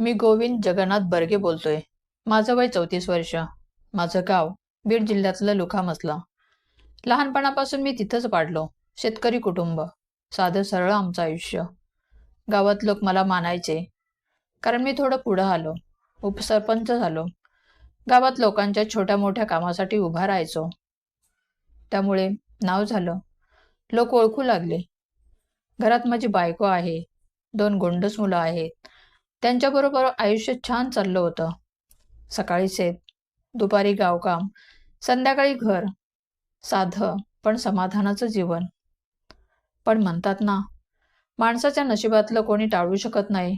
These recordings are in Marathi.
मी गोविंद जगन्नाथ बर्गे बोलतोय. माझं वय चौतीस वर्ष. माझं गाव बीड जिल्ह्यातलं लुखामसला. लहानपणापासून मी तिथंच वाढलो शेतकरी कुटुंब. साधं सरळ आमचं आयुष्य. गावात लोक मला मानायचे. कारण मी थोडं पुढं आलो. उपसरपंच झालो. गावात लोकांच्या छोट्या मोठ्या कामासाठी उभा राहायचो. त्यामुळे नाव झालं. लोक ओळखू लागले. घरात माझी बायको आहे. दोन गोंडस मुलं आहेत. त्यांच्याबरोबर आयुष्य छान चाललं होतं. सकाळी शेत दुपारी गावकाम संध्याकाळी घर. साधं पण समाधानाचं जीवन. पण म्हणतात ना माणसाच्या नशिबातलं कोणी टाळू शकत नाही.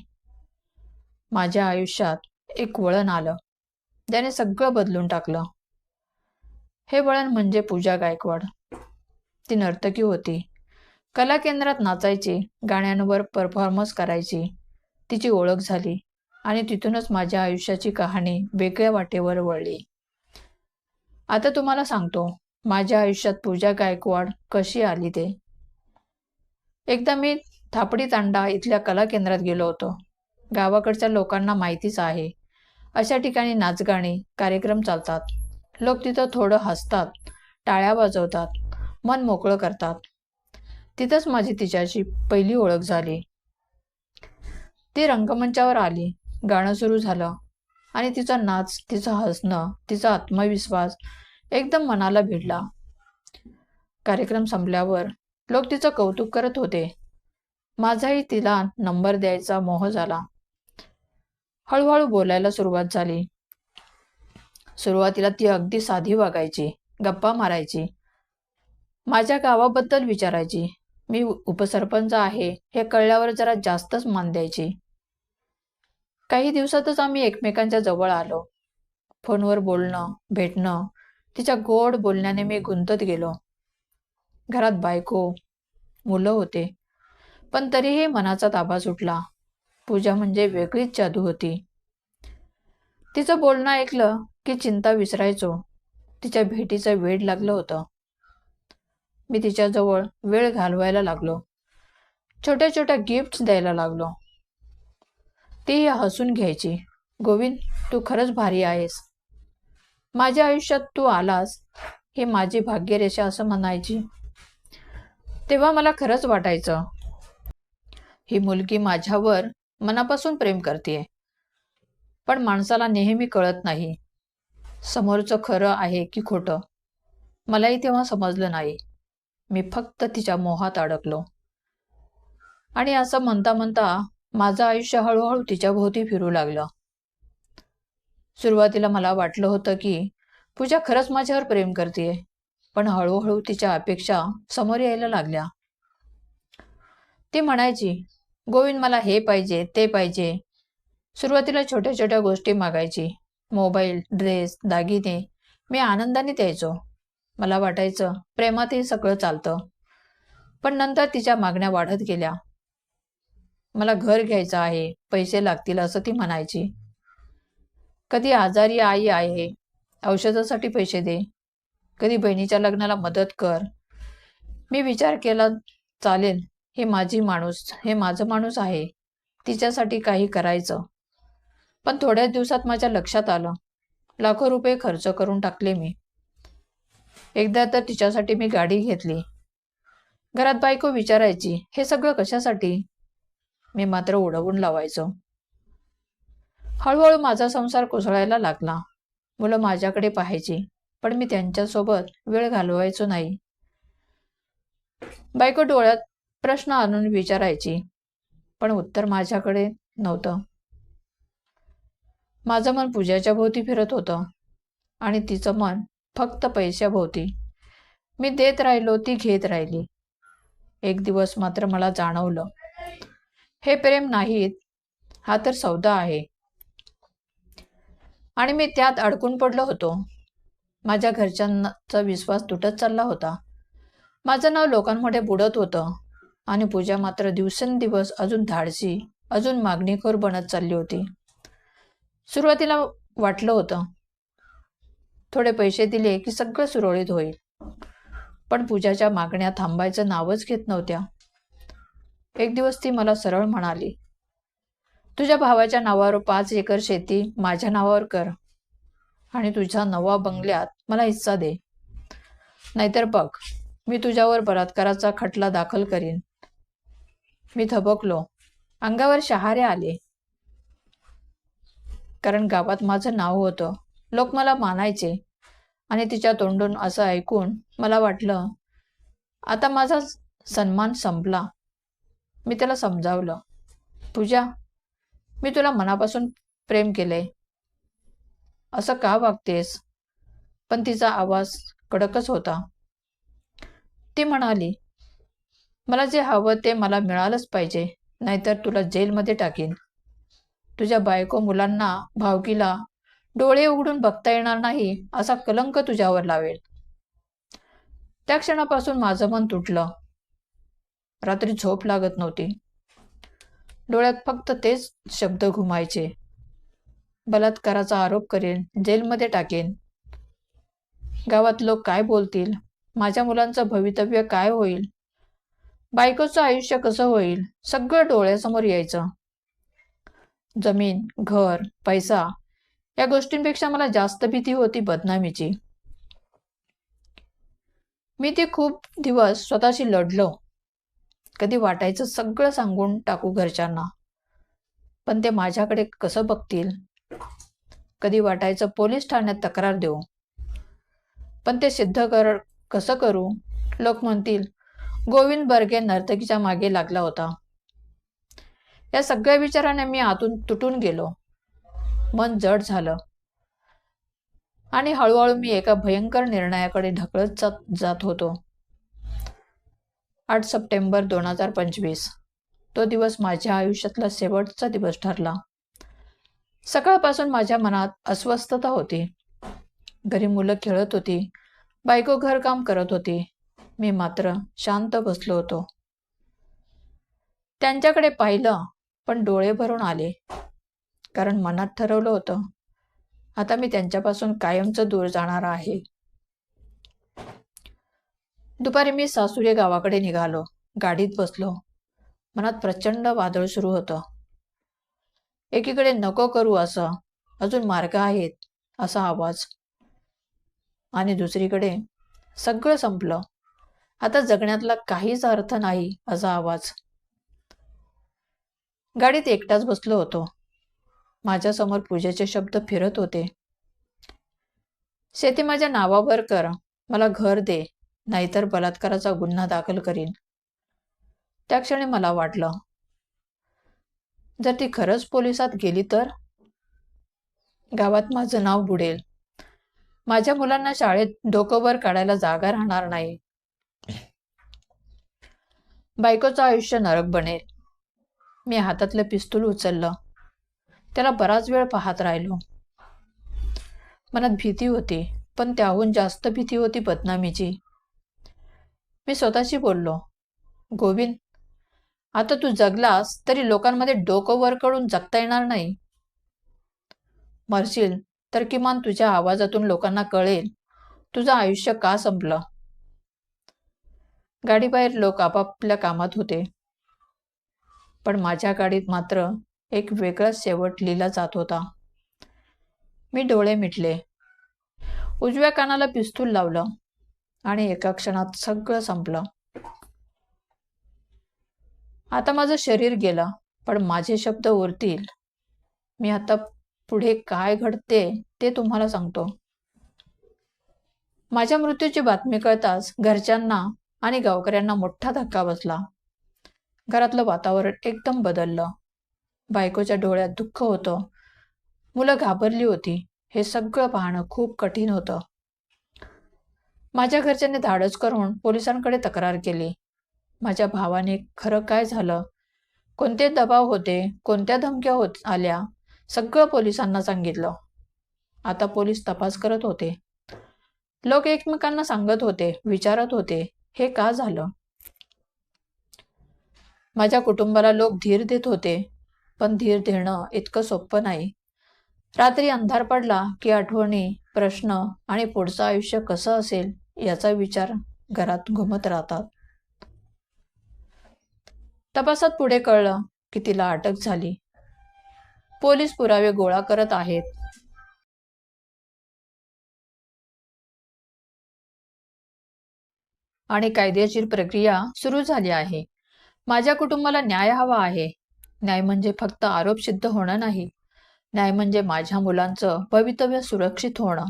माझ्या आयुष्यात एक वळण आलं. ज्याने सगळं बदलून टाकलं. हे वळण म्हणजे पूजा गायकवाड. ती नर्तकी होती. कला केंद्रात नाचायची गाण्यांवर परफॉर्मन्स करायची. तिची ओळख झाली आणि तिथूनच माझ्या आयुष्याची कहाणी वेगळ्या वाटेवर वळली. आता तुम्हाला सांगतो माझ्या आयुष्यात पूजा गायकवाड कशी आली ते. एकदा मी थापडी तांडा इथल्या कला केंद्रात गेलो होतो. गावाकडच्या लोकांना माहितीच आहे. अशा ठिकाणी नाचगाणी कार्यक्रम चालतात. लोक तिथं थोडं हसतात टाळ्या वाजवतात मन मोकळं करतात. तिथंच माझी तिच्याशी पहिली ओळख झाली. ती रंगमंचावर आली. गाणं सुरू झालं. आणि तिचा नाच तिचं हसणं तिचा आत्मविश्वास एकदम मनाला भिडला. कार्यक्रम संपल्यावर लोक तिचं कौतुक करत होते. माझाही तिला नंबर द्यायचा मोह झाला. हळूहळू बोलायला सुरुवात झाली. सुरुवातीला ती अगदी साधी वागायची गप्पा मारायची माझ्या गावाबद्दल विचारायची. मी उपसरपंच आहे हे कळल्यावर जरा जास्तच मान द्यायची. काही दिवसातच आम्ही एकमेकांच्या जवळ आलो. फोनवर बोलणं भेटणं तिच्या गोड बोलण्याने मी गुंतत गेलो. घरात बायको मुलं होते. पण तरीही मनाचा ताबा सुटला. पूजा म्हणजे वेगळीच जादू होती. तिचं बोलणं ऐकलं की चिंता विसरायचो. तिच्या भेटीचं वेड लागलं होतं. मी तिच्याजवळ वेळ घालवायला लागलो. छोट्या छोट्या गिफ्ट्स द्यायला लागलो. ती हसून घ्यायची. गोविंद तू खरंच भारी आहेस. माझ्या आयुष्यात तू आलास ही माझी भाग्यरेषा असं म्हणायची. तेव्हा मला खरंच वाटायचं. ही मुलगी माझ्यावर मनापासून प्रेम करते पण माणसाला नेहमी कळत नाही. समोरचं खरं आहे की खोटं? मलाही तेव्हा समजलं नाही. मी फक्त तिच्या मोहात अडकलो. आणि असं म्हणता म्हणता माझं आयुष्य हळूहळू तिच्या भोवती फिरू लागलं. सुरुवातीला मला वाटलं होतं की पूजा खरंच माझ्यावर प्रेम करते पण हळूहळू तिच्या अपेक्षा समोर यायला लागल्या. ती म्हणायची गोविंद मला हे पाहिजे ते पाहिजे. सुरुवातीला छोट्या छोट्या गोष्टी मागायची. मोबाईल ड्रेस दागिने मी आनंदाने द्यायचो. मला वाटायचं प्रेमातही सगळं चालतं. पण नंतर तिच्या मागण्या वाढत गेल्या. मला घर घ्यायचं आहे पैसे लागतील असं ती म्हणायची. कधी आजारी आई आहे औषधासाठी पैसे दे. कधी बहिणीच्या लग्नाला मदत कर. मी विचार केला चालेल हे माझी माणूस हे माझं माणूस आहे. तिच्यासाठी काही करायचं. पण थोड्याच दिवसात माझ्या लक्षात आलं. लाखो रुपये खर्च करून टाकले मी. एकदा तर तिच्यासाठी मी गाडी घेतली. घरात बायको विचारायची हे सगळं कशासाठी? मी मात्र उडवून लावायचो. हळूहळू माझा संसार कोसळायला लागला. मुलं माझ्याकडे पाहायची पण मी त्यांच्यासोबत वेळ घालवायचो नाही. बायको डोळ्यात प्रश्न आणून विचारायची पण उत्तर माझ्याकडे नव्हतं. माझं मन पूजाच्या भोवती फिरत होतं आणि तिचं मन फक्त पैशाभोवती. मी देत राहिलो ती घेत राहिली. एक दिवस मात्र मला जाणवलं. हे प्रेम नाहीत हा तर सौदा आहे. आणि मी त्यात अडकून पडलो होतो. माझ्या घरच्यांचा विश्वास तुटत चालला होता. माझं नाव लोकांमध्ये बुडत होतं आणि पूजा मात्र दिवसेंदिवस अजून धाडसी अजून मागणीखोर बनत चालली होती. सुरुवातीला वाटलं होतं थोडे पैसे दिले की सगळं सुरळीत होईल. पण पूजाच्या मागण्या थांबायचं नावच घेत नव्हत्या. एक दिवस ती मला सरळ म्हणाली तुझ्या भावाच्या नावावर पाच एकर शेती माझ्या नावावर कर आणि तुझ्या नवा बंगल्यात मला हिस्सा दे. नाहीतर बघ मी तुझ्यावर बलात्काराचा खटला दाखल करीन. मी थबकलो. अंगावर शहारे आले. कारण गावात माझं नाव होतं. लोक मला मानायचे आणि तिच्या तोंडून असं ऐकून मला वाटलं आता माझा सन्मान संपला. मी त्याला समजावलं पूजा मी तुला मनापासून प्रेम केले. असं का वागतेस? पण तिचा आवाज कडकच होता. ती म्हणाली मला जे हवं ते मला मिळालंच पाहिजे नाहीतर तुला जेलमध्ये टाकीन. तुझ्या बायको मुलांना भावकीला डोळे उघडून बघता येणार नाही असा कलंक तुझ्यावर लावेल. त्या क्षणापासून माझं मन तुटलं. रात्री झोप लागत नव्हती. डोळ्यात फक्त तेच शब्द घुमायचे. बलात्काराचा आरोप करेन जेलमध्ये टाकेन. गावात लोक काय बोलतील? माझ्या मुलांचं भवितव्य काय होईल? बायकोचं आयुष्य कसं होईल? सगळं डोळ्यासमोर यायचं. जमीन घर पैसा या गोष्टींपेक्षा मला जास्त भीती होती बदनामीची. मी ते खूप दिवस स्वतःशी लढलो. कधी वाटायचं सगळं सांगून टाकू घरच्यांना. पण ते माझ्याकडे कसं बघतील? कधी वाटायचं पोलीस ठाण्यात तक्रार देऊ? पण ते सिद्ध कर कसं करू? लोक म्हणतील गोविंद बर्गे नर्तकीच्या मागे लागला होता. या सगळ्या विचाराने मी आतून तुटून गेलो. मन जड झालं. आणि हळूहळू मी एका भयंकर निर्णयाकडे ढकलत जात जात होतो. आठ सप्टेंबर दोन हजार पंचवीस. तो दिवस माझ्या आयुष्यातला शेवटचा दिवस ठरला. सकाळपासून माझ्या मनात अस्वस्थता होती. घरी मुलं खेळत होती. बायको घरकाम करत होती. मी मात्र शांत बसलो होतो. त्यांच्याकडे पाहिलं पण डोळे भरून आले. कारण मनात ठरवलं होतं. आता मी त्यांच्यापासून कायमचं दूर जाणार आहे. दुपारी मी सासुरे गावाकडे निघालो. गाडीत बसलो. मनात प्रचंड वादळ सुरू होतं. एकीकडे नको करू असं. अजून मार्ग आहेत असा आवाज. आणि दुसरीकडे सगळं संपलं. आता जगण्यातला काहीच अर्थ नाही असा आवाज. गाडीत एकटाच बसलो होतो. माझ्यासमोर पूजेचे शब्द फिरत होते. शेती माझ्या नावावर कर. मला घर दे. नाहीतर बलात्काराचा गुन्हा दाखल करीन. त्या क्षणी मला वाटलं जर ती खरंच पोलिसात गेली तर? गावात माझं नाव बुडेल. माझ्या मुलांना शाळेत डोकंवर काढायला जागा राहणार नाही. बायकोचं आयुष्य नरक बनेल. मी हातातलं पिस्तूल उचललं. त्याला बराच वेळ पाहत राहिलो. मनात भीती होती पण त्याहून जास्त भीती होती बदनामीची. मी स्वतःशी बोललो गोविंद आता तू जगलास तरी लोकांमध्ये डोकं वर करून जगता येणार नाही. मरशील तर किमान तुझ्या आवाजातून लोकांना कळेल तुझं आयुष्य का संपलं? गाडीबाहेर लोक आपापल्या कामात होते. पण माझ्या गाडीत मात्र एक वेगळाच शेवट लिहिला जात होता. मी डोळे मिटले. उजव्या कानाला पिस्तूल लावलं आणि एका क्षणात सगळं संपलं. आता माझं शरीर गेलं पण माझे शब्द उरतील. मी आता पुढे काय घडते ते तुम्हाला सांगतो. माझ्या मृत्यूची बातमी कळताच घरच्यांना आणि गावकऱ्यांना मोठा धक्का बसला. घरातलं वातावरण एकदम बदललं. बायकोच्या डोळ्यात दुःख होतं. मुलं घाबरली होती. हे सगळं पाहणं खूप कठीण होतं. माझ्या घरच्यांनी धाडस करून पोलिसांकडे तक्रार केली. माझ्या भावाने खरं काय झालं? कोणते दबाव होते? कोणत्या धमक्या होत आल्या? सगळं पोलिसांना सांगितलं. आता पोलीस तपास करत होते. लोक एकमेकांना सांगत होते विचारत होते हे का झालं? माझ्या कुटुंबाला लोक धीर देत होते. पण धीर देणं इतकं सोपं नाही. रात्री अंधार पडला की आठवणी प्रश्न आणि पुढचं आयुष्य कसं असेल याचा विचार घरात घुमत राहतात. तपासात पुढे कळलं की तिला अटक झाली. पोलीस पुरावे गोळा करत आहेत. आणि कायदेशीर प्रक्रिया सुरू झाली आहे. माझ्या कुटुंबाला न्याय हवा आहे. न्याय म्हणजे फक्त आरोप सिद्ध होणं नाही. न्याय म्हणजे माझ्या मुलांचं भवितव्य सुरक्षित होणं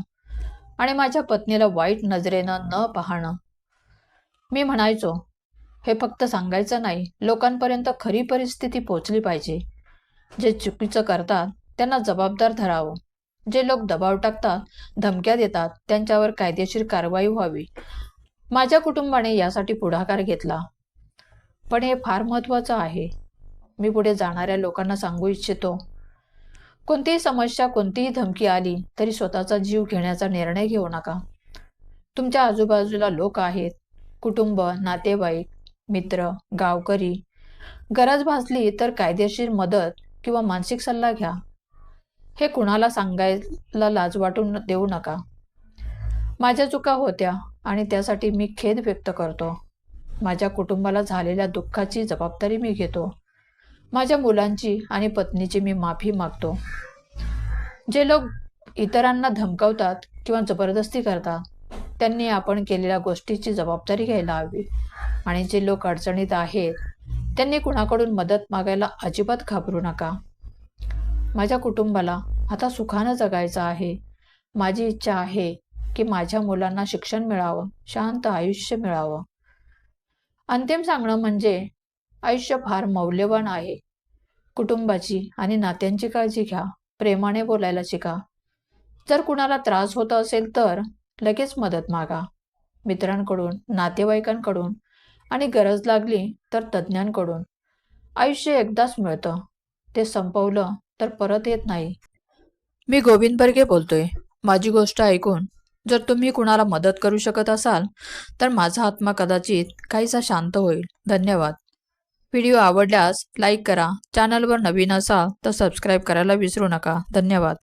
आणि माझ्या पत्नीला वाईट नजरेनं न पाहणं. मी म्हणायचो हे फक्त सांगायचं नाही लोकांपर्यंत खरी परिस्थिती पोचली पाहिजे. जे चुकीचं करतात त्यांना जबाबदार धरावं. जे लोक दबाव टाकतात धमक्या देतात त्यांच्यावर कायदेशीर कारवाई व्हावी. माझ्या कुटुंबाने यासाठी पुढाकार घेतला. पण हे फार महत्त्वाचं आहे. मी पुढे जाणाऱ्या लोकांना सांगू इच्छितो. कोणतीही समस्या कोणतीही धमकी आली तरी स्वतःचा जीव घेण्याचा निर्णय घेऊ नका. तुमच्या आजूबाजूला लोक आहेत. कुटुंब नातेवाईक मित्र गावकरी. गरज भासली तर कायदेशीर मदत किंवा मानसिक सल्ला घ्या. हे कुणाला सांगायला लाज वाटून देऊ नका. माझ्या चुका होत्या आणि त्यासाठी मी खेद व्यक्त करतो. माझ्या कुटुंबाला झालेल्या दुःखाची जबाबदारी मी घेतो. माझ्या मुलांची आणि पत्नीची मी माफी मागतो. जे लोक इतरांना धमकावतात किंवा जबरदस्ती करतात त्यांनी आपण केलेल्या गोष्टीची जबाबदारी घ्यायला हवी. आणि जे लोक अडचणीत आहेत त्यांनी कुणाकडून मदत मागायला अजिबात घाबरू नका. माझ्या कुटुंबाला आता सुखानं जगायचं आहे. माझी इच्छा आहे की माझ्या मुलांना शिक्षण मिळावं शांत आयुष्य मिळावं. अंतिम सांगणं म्हणजे आयुष्य फार मौल्यवान आहे. कुटुंबाची आणि नात्यांची काळजी घ्या. प्रेमाने बोलायला शिका. जर कुणाला त्रास होत असेल तर लगेच मदत मागा. मित्रांकडून नातेवाईकांकडून आणि गरज लागली तर तज्ज्ञांकडून. आयुष्य एकदाच मिळतं. ते संपवलं तर परत येत नाही. मी गोविंद बर्गे बोलतोय. माझी गोष्ट ऐकून जर तुम्ही कुणाला मदत करू शकत असाल तर माझा आत्मा कदाचित काहीसा शांत होईल. धन्यवाद. व्हिडिओ आवडल्यास लाईक करा. चॅनलवर नवीन असाल तर सबस्क्राईब करायला विसरू नका. धन्यवाद.